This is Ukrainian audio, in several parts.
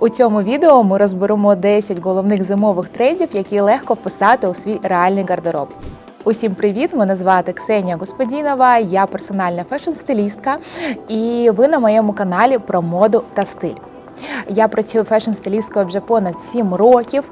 У цьому відео ми розберемо 10 головних зимових трендів, які легко вписати у свій реальний гардероб. Усім привіт! Мене звати Ксенія Господінова, я персональна фешн-стилістка, і ви на моєму каналі про моду та стиль. Я працюю фешн-стилісткою вже понад 7 років.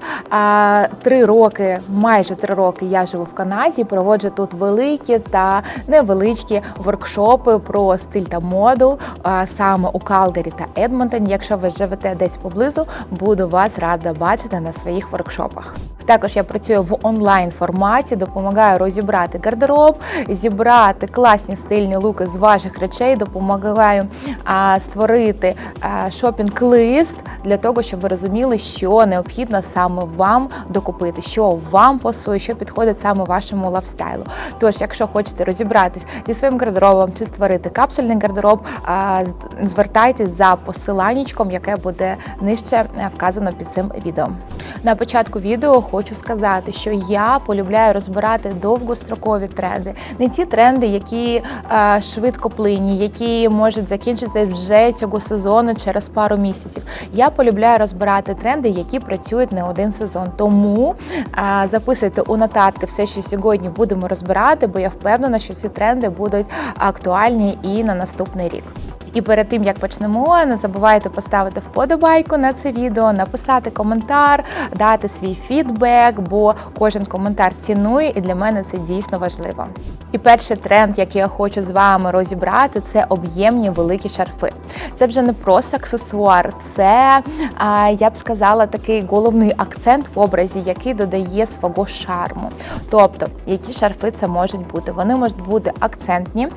Три роки, майже три роки я живу в Канаді. Проводжу тут великі та невеличкі воркшопи про стиль та моду саме у Калгарі та Едмонтоні. Якщо ви живете десь поблизу, буду вас рада бачити на своїх воркшопах. Також я працюю в онлайн форматі, допомагаю розібрати гардероб, зібрати класні стильні луки з ваших речей, допомагаю а, створити а, шопінг-лист для того, щоб ви розуміли, що необхідно саме вам докупити, що вам пасує, що підходить саме вашому лайфстайлу. Тож, якщо хочете розібратись зі своїм гардеробом чи створити капсульний гардероб, звертайтесь за посиланнячком, яке буде нижче е, вказано під цим відео. На початку відео хочу сказати, що я полюбляю розбирати довгострокові тренди, не ті тренди, які е, швидкоплинні, які можуть закінчитися вже цього сезону через пару місяців. Я полюбляю розбирати тренди, які працюють не один сезон. Тому а, записуйте у нотатки все, що сьогодні будемо розбирати, бо я впевнена, що ці тренди будуть актуальні і на наступний рік. І перед тим як почнемо, не забувайте поставити вподобайку на це відео, написати коментар, дати свій фідбек, бо кожен коментар цінує, і для мене це дійсно важливо. І перший тренд, який я хочу з вами розібрати, це об'ємні великі шарфи. Це вже не просто аксесуар, це я б сказала такий головний акцент в образі, який додає свого шарму. Тобто, які шарфи це можуть бути? Вони можуть бути акцентні,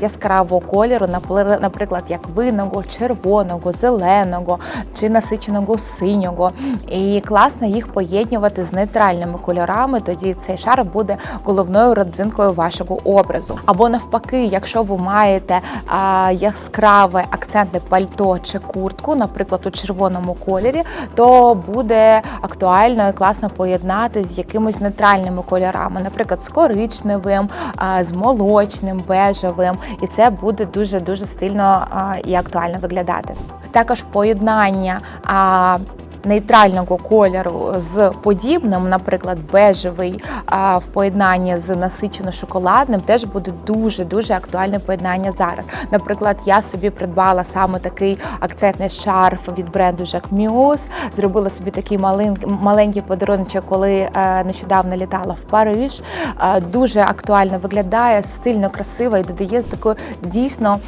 яскравого кольору, напли- наприклад, як винного, червоного, зеленого чи насиченого синього. І класно їх поєднувати з нейтральними кольорами. Тоді цей шарф буде головною родзинкою вашого образу. Або навпаки, якщо ви маєте а, яскраве акцентне пальто чи куртку, наприклад, у червоному кольорі, то буде актуально і класно поєднати з якимось нейтральними кольорами, наприклад, з коричневим, з молочним, бежевим, і це буде дуже дуже стильно і актуально виглядати. Також поєднання. Нейтрального кольору з подібним, наприклад, бежевий в поєднанні з насичено шоколадним, теж буде дуже дуже актуальне поєднання зараз. Наприклад, я собі придбала саме такий акцентний шарф від бренду Jacques Зробила собі такий маленький, маленький подарунок, коли е, нещодавно літала в Париж. Е, дуже актуально виглядає, стильно, красиво і додає таку дійсно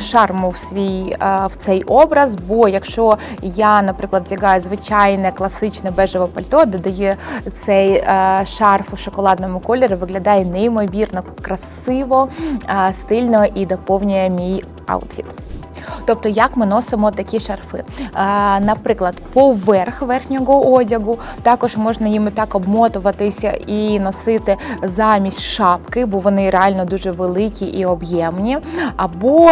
шарму в свій е, в цей образ. Бо якщо я, наприклад, вдягаю звичайне класичне бежеве пальто, додає цей е, шарф у шоколадному кольорі, виглядає неймовірно красиво, е, стильно і доповнює мій аутфіт. Тобто, як ми носимо такі шарфи? Наприклад, поверх верхнього одягу також можна їми так обмотуватися і носити замість шапки, бо вони реально дуже великі і об'ємні, або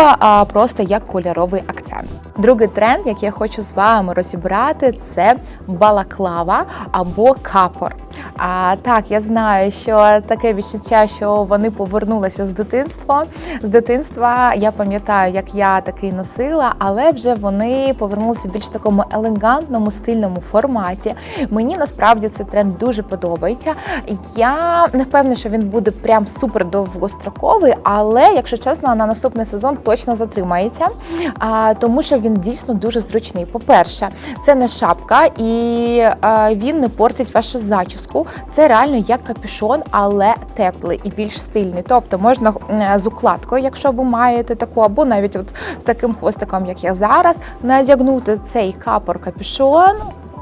просто як кольоровий акцент. Другий тренд, який я хочу з вами розібрати, це балаклава або капор. А так, я знаю, що таке відчуття, що вони повернулися з дитинства. З дитинства я пам'ятаю, як я такий носила, але вже вони повернулися в більш такому елегантному стильному форматі. Мені насправді цей тренд дуже подобається. Я не впевнена, що він буде прям супер довгостроковий, але якщо чесно, на наступний сезон точно затримається, тому що він дійсно дуже зручний. По-перше, це не шапка, і він не портить вашу зачіску. Це реально як капюшон, але теплий і більш стильний. Тобто можна з укладкою, якщо ви маєте таку, або навіть от з таким хвостиком, як я зараз, надягнути цей капор капюшон.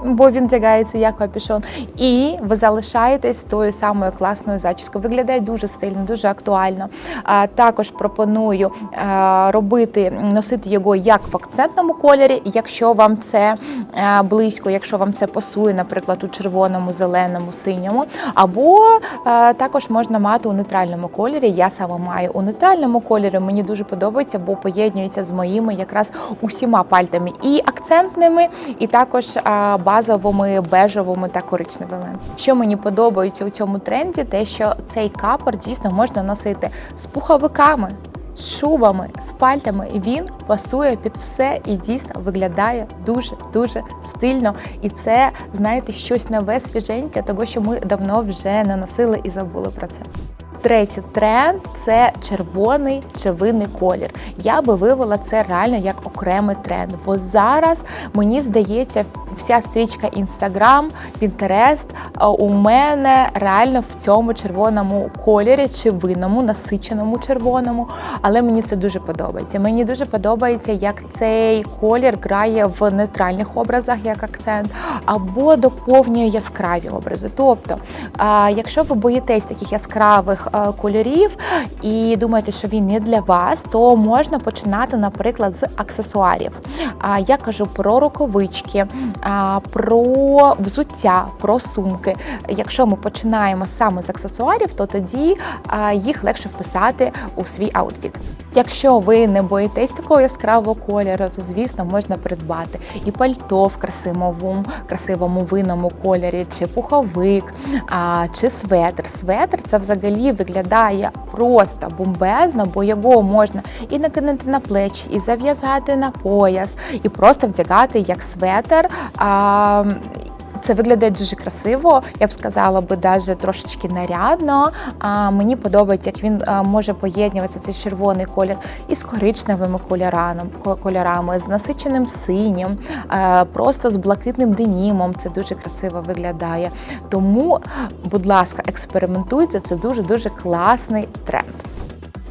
Бо він тягається як капюшон, і ви залишаєтесь тою самою класною зачіскою. Виглядає дуже стильно, дуже актуально. А також пропоную е, робити, носити його як в акцентному кольорі, якщо вам це е, близько, якщо вам це пасує, наприклад, у червоному, зеленому, синьому. Або е, також можна мати у нейтральному кольорі. Я саме маю у нейтральному кольорі. Мені дуже подобається, бо поєднується з моїми якраз усіма пальтами і акцентними, і також а, базовими бежевими та коричневими. Що мені подобається у цьому тренді, те, що цей капор дійсно можна носити з пуховиками. з шубами, з пальтами. Він пасує під все і дійсно виглядає дуже дуже стильно. І це, знаєте, щось нове, свіженьке, того що ми давно вже не носили і забули про це. Третій тренд це червоний чи винний колір. Я би вивела це реально як окремий тренд, бо зараз мені здається, вся стрічка Instagram, Pinterest у мене реально в цьому червоному кольорі чи винному, насиченому червоному. Але мені це дуже подобається. Мені дуже подобається, як цей колір грає в нейтральних образах як акцент, або доповнює яскраві образи. Тобто, якщо ви боїтесь таких яскравих е, кольорів і думаєте, що він не для вас, то можна починати, наприклад, з аксесуарів. Я кажу про рукавички, про взуття, про сумки. Якщо ми починаємо саме з аксесуарів, то тоді їх легше вписати у свій аутфіт. Якщо ви не боїтесь такого яскравого кольору, то звісно можна придбати і пальто в красивому, красивому винному кольорі, чи пуховик, чи светр. Светр це взагалі виглядає просто бомбезно, бо його можна і накинути на плечі, і зав'язати на пояс, і просто вдягати як светр. Це виглядає дуже красиво, я б сказала би навіть трошечки нарядно. А мені подобається, як він може поєднуватися цей червоний колір із коричневими кольорами, кольорами, з насиченим синім, просто з блакитним денімом. Це дуже красиво виглядає. Тому, будь ласка, експериментуйте, це дуже дуже класний тренд.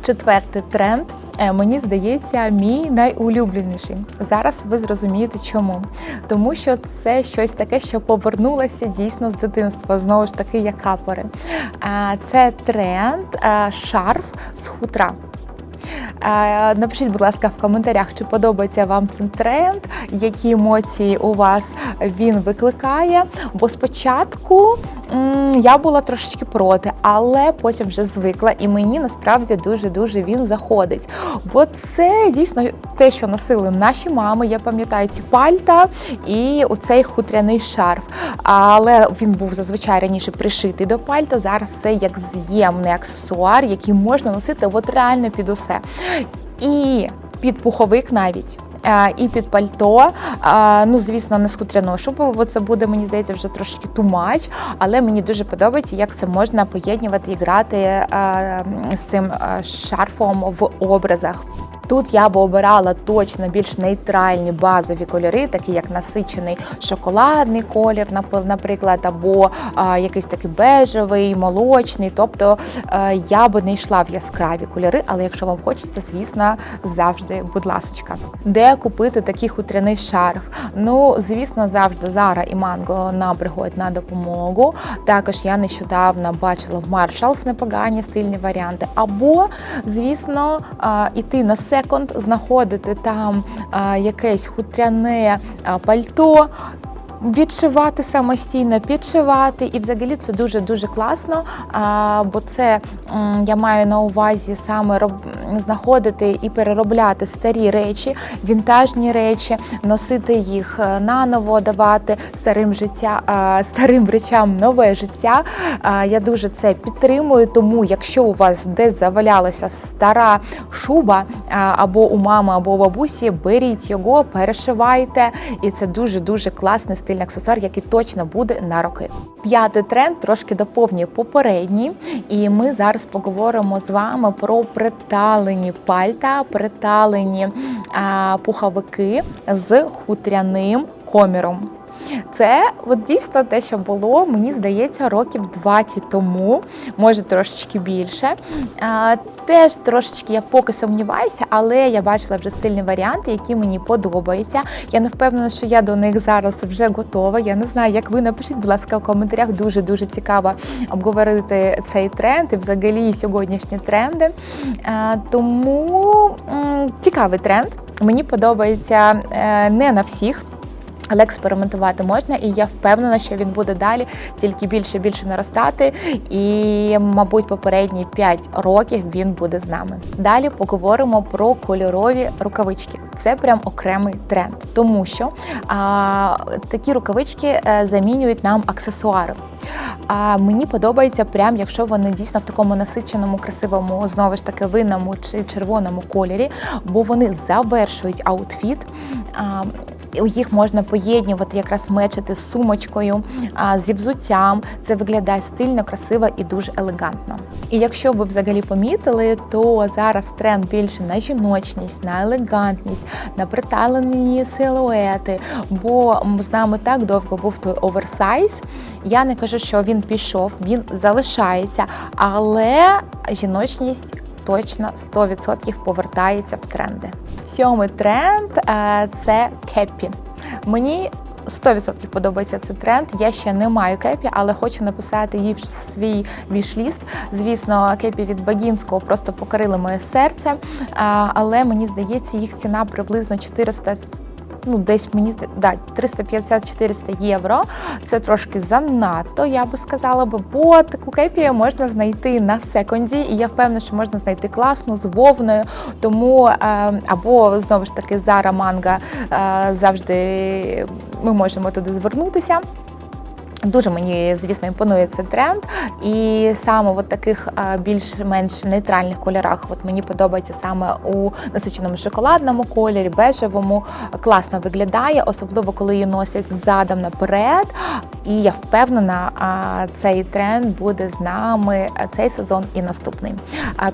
Четвертий тренд. Е, Мені здається, мій найулюбленіший. Зараз ви зрозумієте, чому. Тому що це щось таке, що повернулося дійсно з дитинства, знову ж таки, як капори. Е, Це тренд е, шарф з хутра. Напишіть, будь ласка, в коментарях, чи подобається вам цей тренд, які емоції у вас він викликає. Бо спочатку я була трошечки проти, але потім вже звикла, і мені насправді дуже-дуже він заходить. Бо це дійсно те, що носили наші мами. Я пам'ятаю ці пальта і оцей хутряний шарф. Але він був зазвичай раніше пришитий до пальта. Зараз це як з'ємний аксесуар, який можна носити от реально під усе. І під пуховик навіть. Е, І під пальто, е, ну звісно, не з шубу, бо це буде, мені здається, вже трошки тумач, але мені дуже подобається, як це можна поєднувати і грати е, з цим шарфом в образах. Тут я б обирала точно більш нейтральні базові кольори, такі як насичений шоколадний колір, наприклад, або а, якийсь такий бежевий, молочний. Тобто е, я би не йшла в яскраві кольори, але якщо вам хочеться, звісно, завжди, будь ласочка. Де купити такий хутряний шарф? Ну, звісно, завжди Зара і Манго нам приходять на допомогу. Також я нещодавно бачила в Marshalls непогані стильні варіанти. Або, звісно, іти на секонд, знаходити там якесь хутряне пальто. Відшивати самостійно, підшивати, і взагалі це дуже дуже класно. Бо це я маю на увазі саме знаходити і переробляти старі речі, вінтажні речі, носити їх е, наново, давати старим життя, старим речам нове життя. Я дуже це підтримую. Тому, якщо у вас десь завалялася стара шуба або у мами, або у бабусі, беріть його, перешивайте, і це дуже дуже класний стильний аксесуар, який точно буде на роки. П'ятий тренд трошки доповнює попередній, і ми зараз поговоримо з вами про приталені пальта, приталені а, пуховики з хутряним коміром. Це от дійсно те, що було, мені здається, років 20 тому, може трошечки більше. Теж трошечки я поки сумніваюся, але я бачила вже стильні варіанти, які мені подобаються. Я не впевнена, що я до них зараз вже готова. Я не знаю, як ви напишіть, будь ласка, в коментарях. Дуже дуже цікаво обговорити цей тренд і взагалі сьогоднішні тренди. Тому цікавий тренд. Мені подобається е, не на всіх. Але експериментувати можна, і я впевнена, що він буде далі тільки більше більше наростати. І, мабуть, попередні 5 років він буде з нами. Далі поговоримо про кольорові рукавички. Це прям окремий тренд, тому що а, такі рукавички е, замінюють нам аксесуари. А мені подобається, прям якщо вони дійсно в такому насиченому, красивому, знову ж таки винному чи червоному кольорі, бо вони завершують аутфіт. А, їх можна поєднувати, якраз мечити з сумочкою, зі взуттям. Це виглядає стильно, красиво і дуже елегантно. І якщо ви взагалі помітили, то зараз тренд більше на жіночність, на елегантність, на приталені силуети. Бо з нами так довго був той оверсайз. Я не кажу, що він пішов, він залишається, але жіночність. Точно 100% повертається в тренди. Сьомий тренд е, це кепі. Мені 100% подобається цей тренд. Я ще не маю кепі, але хочу написати її в свій вішліст. Звісно, кепі від Багінського просто покорили моє серце. Але мені здається, їх ціна приблизно 400 Ну, десь мені да, 350-400 євро. Це трошки занадто, я би сказала би, бо таку кепі можна знайти на секонді, і я впевнена, що можна знайти класну з вовною. Тому е, або знову ж таки Zara Manga е, завжди ми можемо туди звернутися. Дуже мені, звісно, імпонує цей тренд. І саме в таких більш-менш нейтральних кольорах от мені подобається саме у насиченому шоколадному кольорі, бежевому. Класно виглядає, особливо коли її носять задом наперед. І я впевнена, цей тренд буде з нами цей сезон і наступний.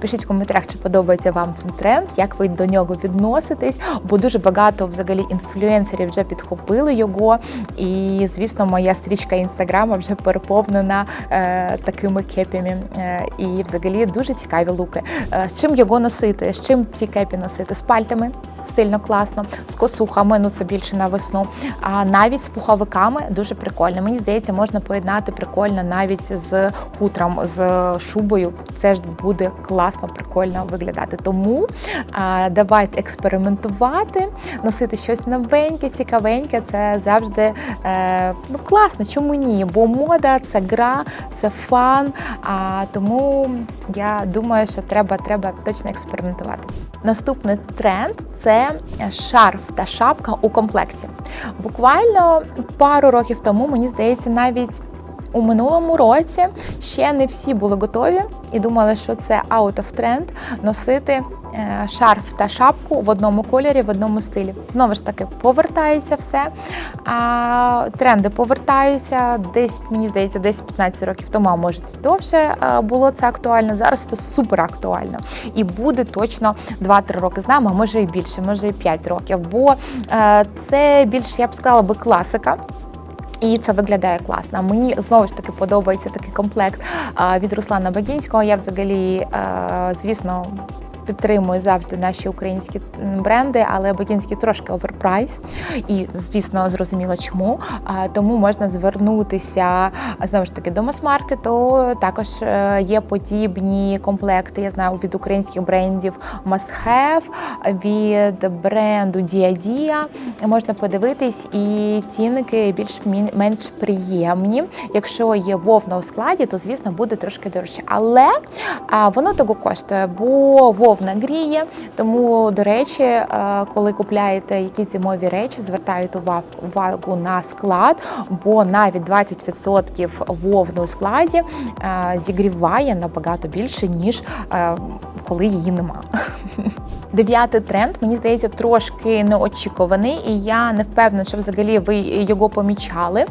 Пишіть в коментарях, чи подобається вам цей тренд, як ви до нього відноситесь, бо дуже багато взагалі інфлюенсерів вже підхопили його. І, звісно, моя стрічка інстаграма вже переповнена е, такими кепями. Е, і взагалі дуже цікаві луки. Е, чим його носити? З чим ці кепі носити? З пальтами стильно, класно, з косухами, ну це більше на весну. А навіть з пуховиками дуже прикольно. Мені здається, можна поєднати прикольно навіть з хутром, з шубою. Це ж буде класно, прикольно виглядати. Тому а, давайте експериментувати, носити щось новеньке, цікавеньке. Це завжди е, ну класно. Чому ні? Бо мода це гра, це фан. А тому я думаю, що треба, треба точно експериментувати. Наступний тренд це шарф та шапка у комплекті. Буквально пару років тому, мені здається, навіть у минулому році ще не всі були готові і думали, що це out of тренд носити е, шарф та шапку в одному кольорі, в одному стилі. Знову ж таки, повертається все. А, тренди повертаються. Десь, мені здається, десь 15 років тому, а може довше е, було це актуально. Зараз це супер актуально. І буде точно 2-3 роки з нами, а може і більше, може і 5 років. Бо е, це більш, я б сказала, би класика. І це виглядає класно. Мені знову ж таки подобається такий комплект від Руслана Багінського. Я взагалі, звісно. Підтримую завжди наші українські бренди, але Багінський трошки оверпрайс, і звісно, зрозуміло чому. Тому можна звернутися знову ж таки до мас-маркету. Також е, є подібні комплекти. Я знаю від українських брендів Must Have, від бренду Dia Можна подивитись, і цінники більш-менш приємні. Якщо є вовна у складі, то звісно буде трошки дорожче. Але воно того коштує, бо вовна гріє. Тому, до речі, е, коли купляєте якісь зимові речі, звертають увагу- на склад, бо навіть 20% вовни у складі е, зігріває набагато більше, ніж е, коли її нема. Дев'ятий тренд, мені здається, трошки неочікуваний, і я не впевнена, що взагалі ви його помічали.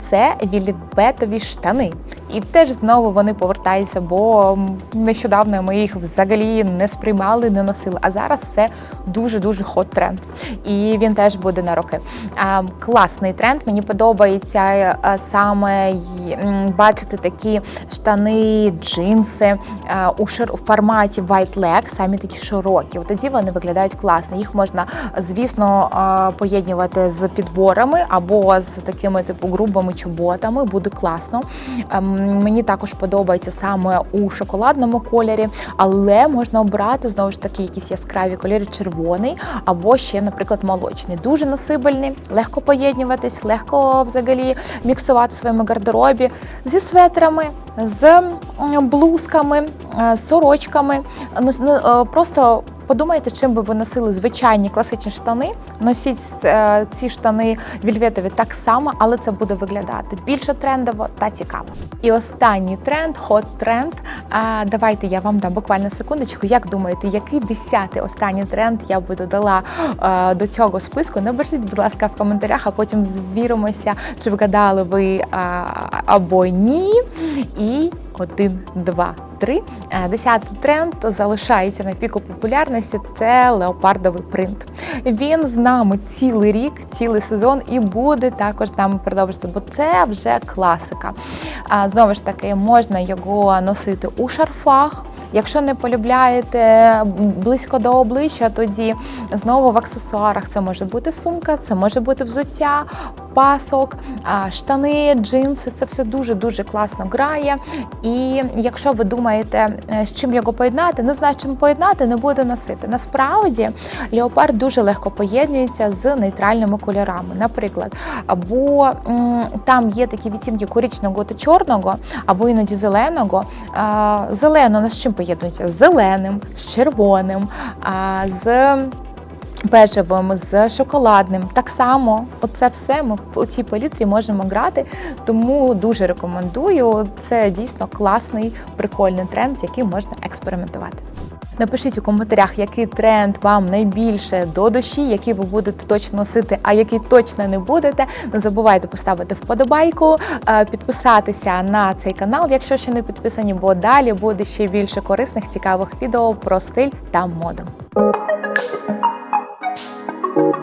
Це вілібетові штани. І теж знову вони повертаються, бо нещодавно ми їх взагалі не сприймали, не носили. А зараз це дуже дуже хот тренд. І він теж буде на роки. Класний тренд. Мені подобається е, саме бачити такі штани, джинси е, у форматі white leg, самі такі широкі. Тоді вони виглядають класно. Їх можна, звісно, поєднувати з підборами або з такими типу грубими чоботами. Буде класно. Ем, Мені також подобається саме у шоколадному кольорі, але можна обрати знову ж таки якісь яскраві кольори, червоний або ще, наприклад, молочний. Дуже носибельний, легко поєднуватись, легко взагалі міксувати в своєму гардеробі зі светрами, з блузками, е, з сорочками. Ну, е, Просто подумайте, чим би ви носили звичайні класичні штани. Носіть е, ці штани вільветові так само, але це буде виглядати більше трендово та цікаво. І останній тренд хот тренд. Давайте я вам дам буквально секундочку. Як думаєте, який десятий останній тренд я би додала е, до цього списку? Напишіть, будь ласка, в коментарях, а потім звіримося, чи вгадали ви або ні. І один, два, три. Е, Десятий тренд залишається на піку популярності. Це леопардовий принт. Він з нами цілий рік, цілий сезон і буде також з нами продовжуватися, бо це вже класика. Знову ж таки, можна його носити у шарфах. Якщо не полюбляєте близько до обличчя, тоді знову в аксесуарах це може бути сумка, це може бути взуття, пасок, штани, джинси. Це все дуже дуже класно грає. І якщо ви думаєте, е, з чим його поєднати, не знаю, чим поєднати, не буде носити. Насправді леопард дуже легко поєднується з нейтральними кольорами. Наприклад, або там є такі відтінки коричневого та чорного, або іноді зеленого. Зелено на з чим поєднується? З зеленим, з червоним, з бежевим, з шоколадним. Так само, оце все ми у цій палітрі можемо грати. Тому дуже рекомендую. Це дійсно класний, прикольний тренд, з яким можна експериментувати. Напишіть у коментарях, який тренд вам найбільше до душі, який ви будете точно носити, а який точно не будете. Не забувайте поставити вподобайку, е, підписатися на цей канал, якщо ще не підписані, бо далі буде ще більше корисних, цікавих відео про стиль та моду.